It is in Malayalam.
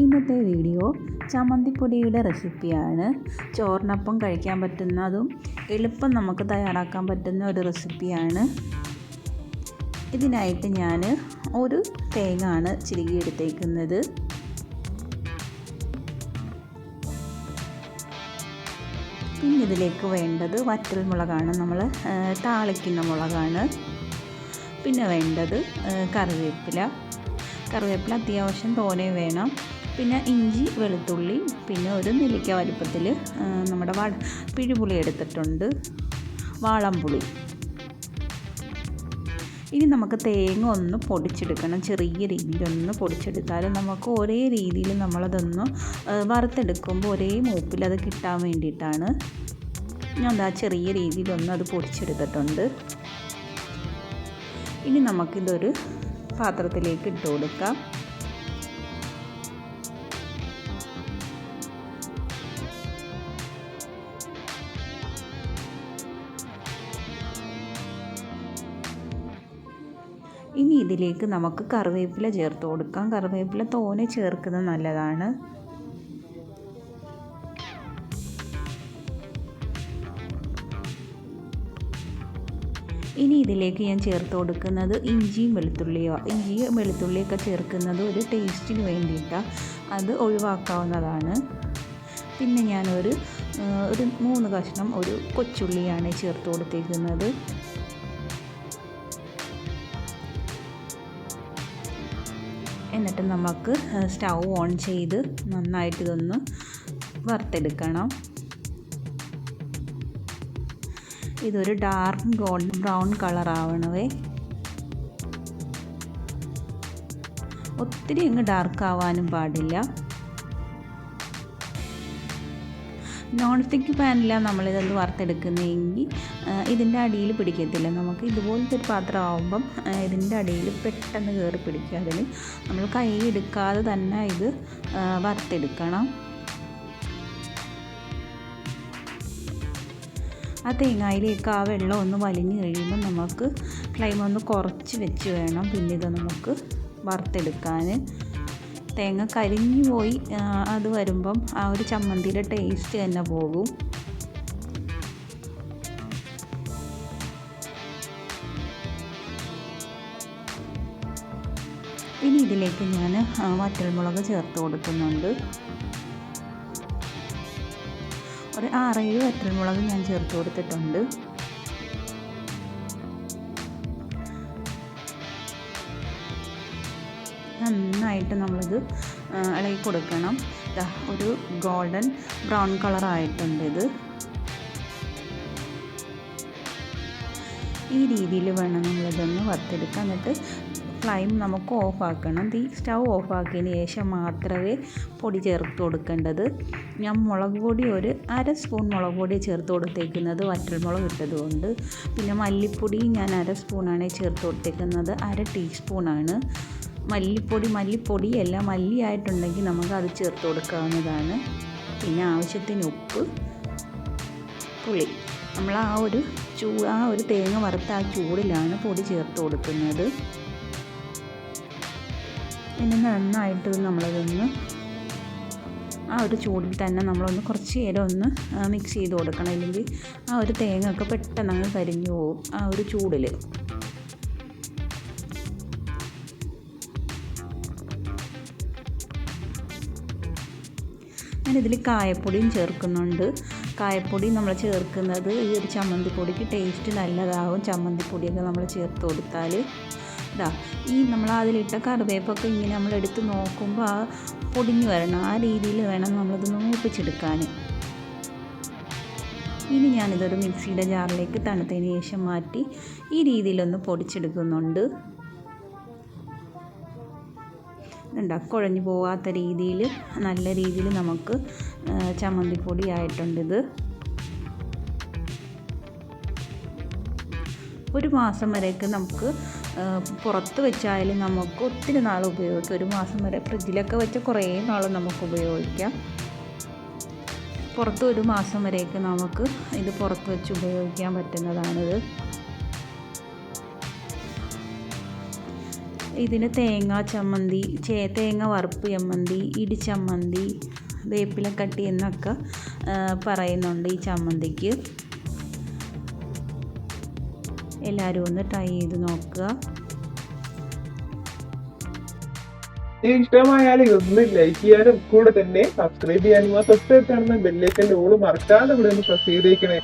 ഇന്നത്തെ വീഡിയോ ചമ്മന്തിപ്പൊടിയുടെ റെസിപ്പിയാണ്. ചോറിനൊപ്പം കഴിക്കാൻ പറ്റുന്നതും എളുപ്പം നമുക്ക് തയ്യാറാക്കാൻ പറ്റുന്ന ഒരു റെസിപ്പിയാണ്. ഇതിനായിട്ട് ഞാൻ ഒരു തേങ്ങ ആണ് ചിരുകിയെടുത്തേക്കുന്നത്. പിന്നെ ഇതിലേക്ക് വേണ്ടത് വറ്റൽ മുളകാണ് നമ്മൾ താളിക്കുന്ന മുളകാണ്. പിന്നെ വേണ്ടത് കറിവേപ്പില. കറിവേപ്പില അത്യാവശ്യം തോനെ വേണം. പിന്നെ ഇഞ്ചി വെളുത്തുള്ളി പിന്നെ ഒരു നെല്ലിക്ക വലുപ്പത്തിൽ നമ്മുടെ വാ പിഴിപുളി എടുത്തിട്ടുണ്ട്. വാളംപുളി. ഇനി നമുക്ക് തേങ്ങ ഒന്ന് പൊടിച്ചെടുക്കണം. ചെറിയ രീതിയിൽ ഒന്ന് പൊടിച്ചെടുത്താൽ നമുക്ക് ഒരേ രീതിയിൽ നമ്മളതൊന്ന് വറുത്തെടുക്കുമ്പോൾ ഒരേ മൂപ്പിൽ അത് കിട്ടാൻ വേണ്ടിയിട്ടാണ് ഞാൻ എന്താ ചെറിയ രീതിയിലൊന്ന് അത് പൊടിച്ചെടുത്തിട്ടുണ്ട്. ഇനി നമുക്കിതൊരു പാത്രത്തിലേക്ക് ഇട്ട് കൊടുക്കാം. ഇനി ഇതിലേക്ക് നമുക്ക് കറിവേപ്പില ചേർത്ത് കൊടുക്കാം. കറിവേപ്പില തോനെ ചേർക്കുന്നത് നല്ലതാണ്. ഇനി ഇതിലേക്ക് ഞാൻ ചേർത്ത് കൊടുക്കുന്നത് ഇഞ്ചിയും വെളുത്തുള്ളിയോ ഇഞ്ചിയും വെളുത്തുള്ളിയൊക്കെ ചേർക്കുന്നത് ഒരു ടേസ്റ്റിന് വേണ്ടിയിട്ടാണ് അത് ഒഴിവാക്കാവുന്നതാണ്. പിന്നെ ഞാനൊരു ഒരു മൂന്ന് കഷ്ണം ഒരു കൊച്ചുള്ളിയാണ് ചേർത്ത് കൊടുത്തേക്കുന്നത്. എന്നിട്ട് നമുക്ക് സ്റ്റൗ ഓൺ ചെയ്ത് നന്നായിട്ട് ഇതൊന്ന് വറുത്തെടുക്കണം. ഇതൊരു ഡാർക്ക് ഗോൾഡൻ ബ്രൗൺ കളർ ആവണവേ. ഒത്തിരി അങ്ങ് ഡാർക്ക് ആവാനും പാടില്ല. നോൺ സ്റ്റിക്ക് പാനിലാണ് നമ്മളിതൊന്ന് വറുത്തെടുക്കുന്നതെങ്കിൽ ഇതിന്റെ അടിയിൽ പിടിക്കത്തില്ല. നമുക്ക് ഇതുപോലത്തെ ഒരു പാത്രം ഇതിന്റെ അടിയിൽ പെട്ടെന്ന് കയറി പിടിക്കുക. അതിന് നമ്മൾ കൈ എടുക്കാതെ തന്നെ ഇത് വറുത്തെടുക്കണം. ആ തേങ്ങയിലേക്ക് ആ വെള്ളം ഒന്ന് വലിഞ്ഞ് കഴിയുമ്പോൾ നമുക്ക് ഫ്ലെയിം ഒന്ന് കുറച്ച് വെച്ച് വേണം. പിന്നെ ഇത് നമുക്ക് വറുത്തെടുക്കാൻ. തേങ്ങ കരിഞ്ഞു പോയി അത് വരുമ്പം ആ ഒരു ചമ്മന്തിയുടെ ടേസ്റ്റ് തന്നെ പോകും. ഇനി ഇതിലേക്ക് ഞാൻ വറ്റൽമുളക് ചേർത്ത് കൊടുക്കുന്നുണ്ട്. ഒരു ആറേഴ് വറ്റൽമുളക് ഞാൻ ചേർത്ത് കൊടുത്തിട്ടുണ്ട്. നന്നായിട്ട് നമ്മളിത് ഇളകി കൊടുക്കണം. ഒരു ഗോൾഡൻ ബ്രൗൺ കളർ ആയിട്ടുണ്ട് ഇത്. ഈ രീതിയിൽ വേണം നമ്മളിതൊന്ന് വറുത്തെടുക്കാൻ. എന്നിട്ട് ഫ്ലൈം നമുക്ക് ഓഫാക്കണം. ഈ സ്റ്റൗ ഓഫാക്കിയതിന് ശേഷം മാത്രമേ പൊടി ചേർത്ത് കൊടുക്കേണ്ടത്. ഞാൻ മുളക് പൊടി ഒരു അര സ്പൂൺ മുളക് പൊടി ചേർത്ത് കൊടുത്തേക്കുന്നത്. വറ്റൽമുളക് ഇട്ടതുകൊണ്ട് പിന്നെ മല്ലിപ്പൊടി ഞാൻ അര സ്പൂണാണ് ചേർത്ത് കൊടുത്തേക്കുന്നത്. അര ടീസ്പൂണാണ്. മല്ലിപ്പൊടി മല്ലിപ്പൊടി എല്ലാം മല്ലിയായിട്ടുണ്ടെങ്കിൽ നമുക്ക് അത് ചേർത്ത് കൊടുക്കാവുന്നതാണ്. പിന്നെ ആവശ്യത്തിന് ഉപ്പ് പുളി. നമ്മൾ ആ ഒരു ചൂ ആ ഒരു തേങ്ങ വറുത്ത ആ ചൂടിലാണ് പൊടി ചേർത്ത് കൊടുക്കുന്നത്. പിന്നെ നന്നായിട്ട് നമ്മളതൊന്ന് ആ ഒരു ചൂടിൽ തന്നെ നമ്മളൊന്ന് കുറച്ച് നേരം ഒന്ന് മിക്സ് ചെയ്ത് കൊടുക്കണം. അല്ലെങ്കിൽ ആ ഒരു തേങ്ങ ഒക്കെ പെട്ടെന്ന് അങ്ങ് കരിഞ്ഞു പോകും ആ ഒരു ചൂടിൽ ഞാനിതിൽ കായപ്പൊടിയും ചേർക്കുന്നുണ്ട്. കായപ്പൊടി നമ്മൾ ചേർക്കുന്നത് ഈ ഒരു ചമ്മന്തിപ്പൊടിക്ക് ടേസ്റ്റ് നല്ലതാകും ചമ്മന്തിപ്പൊടിയൊക്കെ നമ്മൾ ചേർത്ത് കൊടുത്താൽ. ഇതാ ഈ നമ്മൾ അതിലിട്ട കറിവേപ്പൊക്കെ ഇങ്ങനെ നമ്മൾ എടുത്ത് നോക്കുമ്പോൾ ആ പൊടിഞ്ഞു വരണം. ആ രീതിയിൽ വേണം നമ്മളത് മൂപ്പിച്ചെടുക്കാൻ. ഇനി ഞാനിതൊരു മിക്സിയുടെ ജാറിലേക്ക് തണുത്തതിന് ശേഷം മാറ്റി ഈ രീതിയിലൊന്ന് പൊടിച്ചെടുക്കുന്നുണ്ട്. ഇതുണ്ടാ. കുഴഞ്ഞു പോകാത്ത രീതിയിൽ നല്ല രീതിയിൽ നമുക്ക് ചമ്മന്തിപ്പൊടി ആയിട്ടുണ്ട് ഇത്. ഒരു മാസം വരെയൊക്കെ നമുക്ക് പുറത്ത് വെച്ചായാലും നമുക്ക് ഒത്തിരി നാൾ ഉപയോഗിക്കാം. ഒരു മാസം വരെ ഫ്രിഡ്ജിലൊക്കെ വെച്ച് കുറേ നാൾ നമുക്ക് ഉപയോഗിക്കാം. പുറത്ത് ഒരു മാസം വരെയൊക്കെ നമുക്ക് ഇത് പുറത്ത് വെച്ച് ഉപയോഗിക്കാൻ പറ്റുന്നതാണിത്. ഇതിന് തേങ്ങ ചമ്മന്തി ചേ തേങ്ങ വറുപ്പ് ചമ്മന്തി ഇടിച്ചമ്മന്തി വേപ്പിലക്കട്ടി എന്നൊക്കെ പറയുന്നുണ്ട് ഈ ചമ്മന്തിക്ക്. എല്ലാവരും ഒന്ന് ട്രൈ ചെയ്ത് നോക്കുക. ഇഷ്ടമായാൽ ഇതൊന്ന് ലൈക്ക് ചെയ്യാനും കൂടെ തന്നെ സബ്സ്ക്രൈബ് ചെയ്യാനും ആ സബ്സ്ക്രൈബ് കാണുന്ന ബെല്ലേക്കന്റെ ഓൾ മറക്കാതെ ഇവിടെ ഒന്ന് പ്രസ് ചെയ്തേക്കണേ.